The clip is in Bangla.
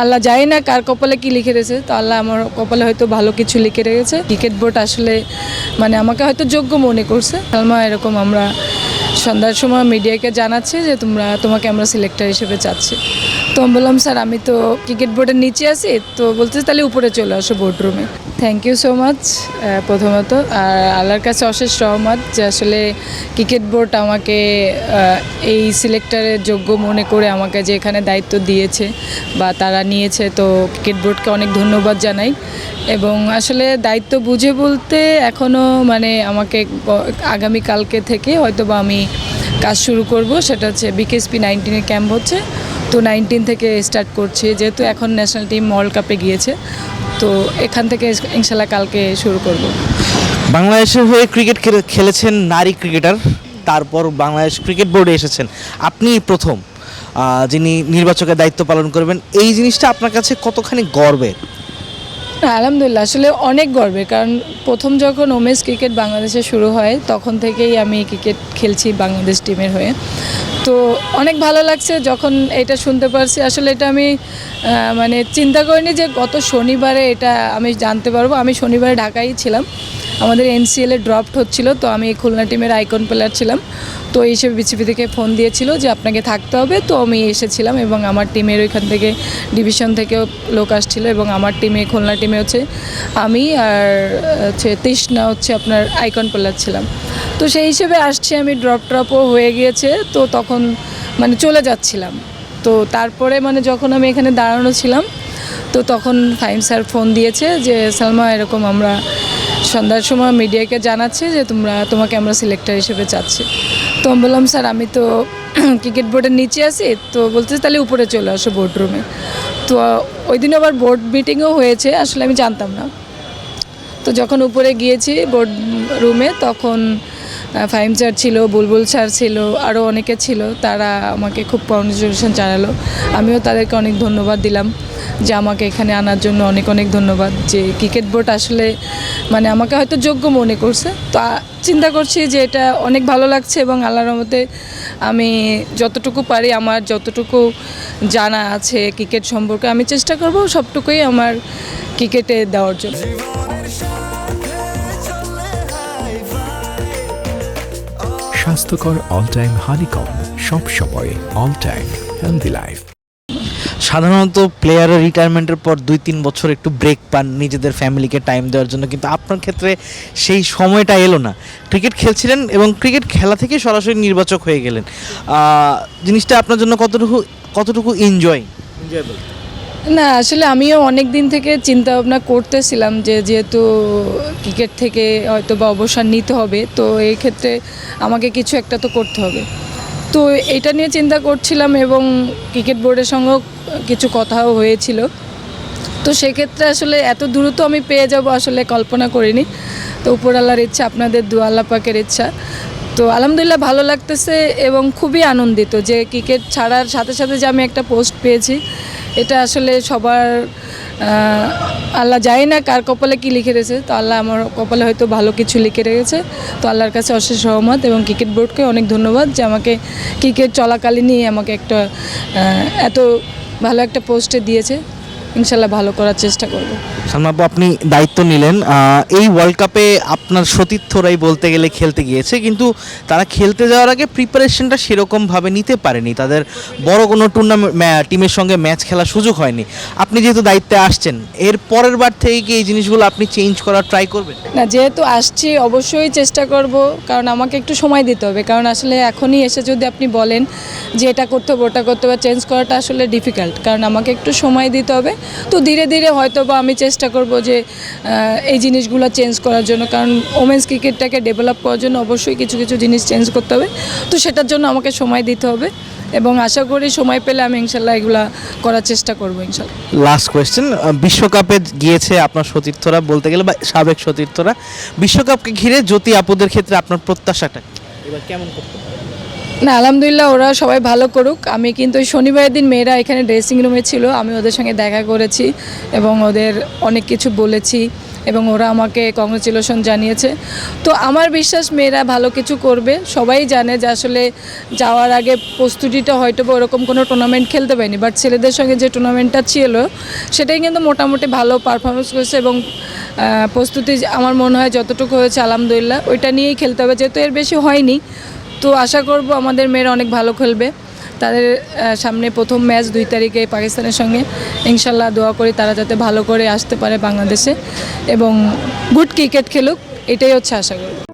আল্লাহ জানি না কার কপালে কি লিখে রেখেছে, তো আল্লাহ আমার কপালে হয়তো ভালো কিছু লিখে রেখেছে। ক্রিকেট বোর্ড আসলে মানে আমাকে হয়তো যোগ্য মনে করছে। সালমা, এরকম আমরা সন্ধ্যার সময় মিডিয়াকে জানাচ্ছি যে তোমরা, তোমাকে আমরা সিলেক্টর হিসেবে চাচ্ছি। তো আমি বললাম, স্যার, আমি তো ক্রিকেট বোর্ডের নিচে আছি, তো বলতে তাহলে উপরে চলে আসো বোর্ড রুমে থ্যাংক ইউ সো মাচ প্রথমত। আর আল্লাহর কাছে অশেষ রহমত যে আসলে ক্রিকেট বোর্ড আমাকে এই সিলেক্টরের যোগ্য মনে করে আমাকে যে এখানে দায়িত্ব দিয়েছে বা তারা নিয়েছে। তো ক্রিকেট বোর্ডকে অনেক ধন্যবাদ জানাই। এবং আসলে দায়িত্ব বুঝে বলতে এখনও মানে আমাকে ব- আগামীকালকে থেকে হয়তো বা আমি কাজ শুরু করব। সেটা হচ্ছে বিকেএসপি নাইনটিনের ক্যাম্প হচ্ছে। তো নাইনটিন থেকে স্টার্ট করছি। যেহেতু এখন ন্যাশনাল টিম ওয়ার্ল্ড কাপে গিয়েছে। তো এখান থেকে ইনশাল্লাহ কালকে শুরু করব। বাংলাদেশের হয়ে ক্রিকেট খেলে- খেলেছেন নারী ক্রিকেটার, তারপর বাংলাদেশ ক্রিকেট বোর্ডে এসেছেন। আপনি প্রথম যিনি নির্বাচকের দায়িত্ব পালন করবেন, এই জিনিসটা আপনার কাছে কতখানি গর্বের? না, আলহামদুলিল্লাহ। আসলে অনেক গর্বের কারণ প্রথম যখন ওমেন্স ক্রিকেট বাংলাদেশে শুরু হয় তখন থেকেই আমি ক্রিকেট খেলছি বাংলাদেশ টিমের হয়ে। তো অনেক ভালো লাগছে যখন এটা শুনতে পারছি। আসলে এটা আমি মানে চিন্তা করিনি যে গত শনিবারে এটা আমি জানতে পারব। আমি শনিবারে ঢাকাই ছিলাম। আমাদের এনসিএলে ড্রপড হচ্ছিল, তো আমি খুলনা টিমের আইকন প্লেয়ার ছিলাম। তো এই হিসেবে বিসিবি থেকে ফোন দিয়েছিল যে আপনাকে থাকতে হবে, তো আমি এসেছিলাম এবং আমার টিমের ওইখান থেকে ডিভিশন থেকেও লোক আসছিল এবং আমার টিমে খুলনা টিমে হচ্ছে আমি আর হচ্ছে তৃষ্ণা হচ্ছে আপনার আইকন প্লেয়ার ছিলাম। তো সেই হিসেবে আসছি আমি ড্রপ ট্রপও হয়ে গিয়েছে, তো তখন মানে চলে যাচ্ছিলাম। তো তারপরে মানে যখন আমি এখানে দাঁড়ানো ছিলাম, তো তখন ফাইম স্যার ফোন দিয়েছে যে, সালমা, এরকম আমরা সন্ধ্যার সময় মিডিয়াকে জানাচ্ছি যে তোমরা, তোমাকে আমরা সিলেক্টর হিসেবে চাচ্ছি। তো আমি বললাম, স্যার, আমি তো ক্রিকেট বোর্ডের নিচে আছি। তো বলতে তাহলে উপরে চলে আসো বোর্ড রুমে তো ওই দিন আবার বোর্ড মিটিংও হয়েছে, আসলে আমি জানতাম না। তো যখন উপরে গিয়েছি বোর্ড রুমে তখন ফাহিম স্যার ছিল, বুলবুল স্যার ছিল আরও অনেকে ছিল, তারা আমাকে খুব কংগ্রেচুলেশন জানালো। আমিও তাদেরকে অনেক ধন্যবাদ দিলাম। যে আমাকে এখানে আনার জন্য অনেক অনেক ধন্যবাদ যে ক্রিকেট বোর্ড আসলে মানে আমাকে হয়তো যোগ্য মনে করছে। তো চিন্তা করছি যে এটা অনেক ভালো লাগছে এবং আল্লাহর রহমতে আমি যতটুকু পারি, আমার যতটুকু জানা আছে ক্রিকেট সম্পর্কে, আমি চেষ্টা করব সবটুকুই আমার ক্রিকেটে দেওয়ার জন্য। স্বাস্থ্যকর অল টাইম হানিকম সব সময় অল টাইম হেলদি লাইফ সাধারণত প্লেয়ারের রিটায়ারমেন্টের পর দুই তিন বছর একটু ব্রেক পান নিজেদের ফ্যামিলিকে টাইম দেওয়ার জন্য। কিন্তু আপনার ক্ষেত্রে সেই সময়টা এলো না। ক্রিকেট খেলছিলেন এবং ক্রিকেট খেলা থেকে সরাসরি নির্বাচক হয়ে গেলেন। জিনিসটা আপনার জন্য কতটুকু কতটুকু এনজয় এনজয়েবল না আসলে আমিও অনেক দিন থেকে চিন্তা ভাবনা করতেছিলাম যে যেহেতু ক্রিকেট থেকে হয়তো বা অবসর নিতে হবে তো এই ক্ষেত্রে আমাকে কিছু একটা তো করতে হবে। তো এটা নিয়ে চিন্তা করছিলাম এবং ক্রিকেট বোর্ডের সঙ্গেও কিছু কথাও হয়েছিল। তো সেক্ষেত্রে আসলে এত দ্রুত আমি পেয়ে যাব আসলে কল্পনা করিনি। তো উপরওয়ালার ইচ্ছা, আপনাদের দু আল্লাহ পাকের ইচ্ছা। তো আলহামদুলিল্লাহ ভালো লাগতেছে এবং খুবই আনন্দিত যে ক্রিকেট ছাড়ার সাথে সাথে যে আমি একটা পোস্ট পেয়েছি, এটা আসলে সবার আল্লাহ জানি না কার কপালে কি লিখে রেখেছে, তো আল্লাহ আমার কপালে হয়তো ভালো কিছু লিখে রেখেছে। তো আল্লাহর কাছে অশেষ সহমত এবং ক্রিকেট বোর্ডকে অনেক ধন্যবাদ যে আমাকে ক্রিকেট চলাকালীনই আমাকে একটা এত ভালো একটা পোস্টে দিয়েছে। ইনশাল্লাহ ভালো করার চেষ্টা করব। সালমাবু আপনি দায়িত্ব নিলেন। এই ওয়ার্ল্ড কাপে আপনার সতীর্থরাই বলতে গেলে খেলতে গিয়েছে কিন্তু তারা খেলতে যাওয়ার আগে প্রিপারেশনটা সেরকমভাবে নিতে পারেনি। তাদের বড় কোনো টুর্নামেন্ট টিমের সঙ্গে ম্যাচ খেলার সুযোগ হয়নি। আপনি যেহেতু দায়িত্বে আসছেন এর পরের বার থেকে কি এই জিনিসগুলো আপনি চেঞ্জ করার ট্রাই করবেন? না যেহেতু আসছি অবশ্যই চেষ্টা করব কারণ আমাকে একটু সময় দিতে হবে। কারণ আসলে এখনই এসে যদি আপনি বলেন যে এটা করতে হবে ওটা করতে হবে চেঞ্জ করাটা আসলে ডিফিকাল্ট কারণ আমাকে একটু সময় দিতে হবে তো ধীরে ধীরে হয়তো বা আমি চেষ্টা করব যে এই জিনিসগুলো চেঞ্জ করার জন্য। কারণ ওমেন্স ক্রিকেটটাকে ডেভেলপ করার জন্য অবশ্যই কিছু কিছু জিনিস চেঞ্জ করতে হবে। তো সেটার জন্য আমাকে সময় দিতে হবে এবং আশা করি সময় পেলে আমি ইনশাল্লাহ এগুলা করার চেষ্টা করব ইনশাল্লাহ। লাস্ট কোয়েশ্চেন বিশ্বকাপে গিয়েছে আপনার সতীর্থরা বলতে গেলে বা সাবেক সতীর্থরা। বিশ্বকাপকে ঘিরে জ্যোতি আপুদের ক্ষেত্রে আপনার প্রত্যাশাটা এবার কেমন করতে? না, আলহামদুলিল্লাহ ওরা সবাই ভালো করুক। আমি কিন্তু শনিবারের দিন মেয়েরা এখানে ড্রেসিং রুমে ছিল। আমি ওদের সঙ্গে দেখা করেছি এবং ওদের অনেক কিছু বলেছি এবং ওরা আমাকে কংগ্রেচুলেশন জানিয়েছে। তো আমার বিশ্বাস মেয়েরা ভালো কিছু করবে। সবাই জানে যে আসলে যাওয়ার আগে প্রস্তুতিটা হয়তো বা ওরকম কোনো টুর্নামেন্ট খেলতে পারিনি। বাট ছেলেদের সঙ্গে যে টুর্নামেন্টটা ছিল, সেটাই কিন্তু মোটামুটি ভালো পারফরমেন্স করেছে এবং প্রস্তুতি আমার মনে হয় যতটুকু হয়েছে, আলহামদুলিল্লাহ, ওইটা নিয়েই খেলতে হবে। যেহেতু এর বেশি হয়নি তো আশা করব আমাদের মেয়েরা অনেক ভালো খেলবে। তাদের সামনে প্রথম ম্যাচ দুই তারিখে পাকিস্তানের সঙ্গে। ইনশাল্লাহ দোয়া করি তারা যাতে ভালো করে আসতে পারে বাংলাদেশে এবং গুড ক্রিকেট খেলুক, এটাই হচ্ছে আশা করি।